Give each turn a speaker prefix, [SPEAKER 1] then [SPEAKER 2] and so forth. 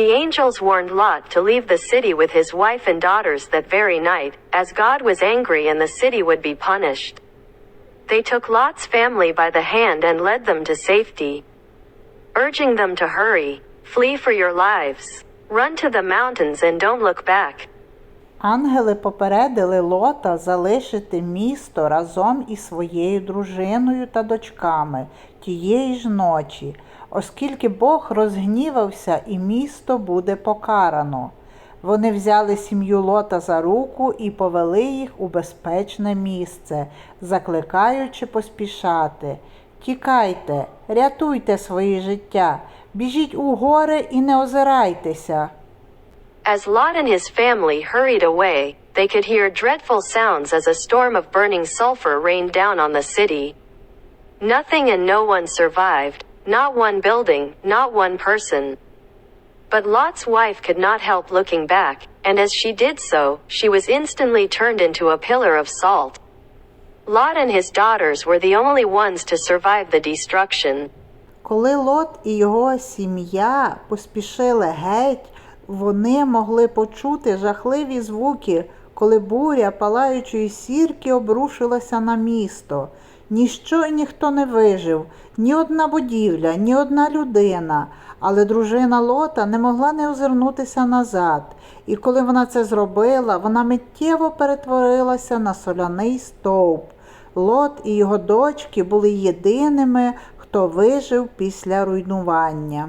[SPEAKER 1] angels warned Lot to leave the city with his wife and daughters that very night, as God was angry and the city would be punished. They took Lot's family by the hand and led them to safety, urging them to hurry, flee for your lives, run to the mountains and don't look back.
[SPEAKER 2] Ангели попередили Лота залишити місто разом із своєю дружиною та дочками тієї ж ночі, оскільки Бог розгнівався і місто буде покарано. Вони взяли сім'ю Лота за руку і повели їх у безпечне місце, закликаючи поспішати. Тікайте, рятуйте свої життя, біжіть у гори і не озирайтеся.
[SPEAKER 1] As Lot and his family hurried away, they could hear dreadful sounds as a storm of burning sulfur rained down on the city. Nothing and no one survived, not one building, not one person. But Lot's wife could not help looking back, and as she did so, she was instantly turned into a pillar of salt. Lot and his daughters were the only ones to survive the destruction.
[SPEAKER 2] Коли Лот і його сім'я поспішили геть, вони могли почути жахливі звуки, коли буря палаючої сірки обрушилася на місто. Ніщо і ніхто не вижив, ні одна будівля, ні одна людина. Але дружина Лота не могла не озирнутися назад, і коли вона це зробила, вона миттєво перетворилася на соляний стовп. Лот і його дочки були єдиними, хто вижив після руйнування.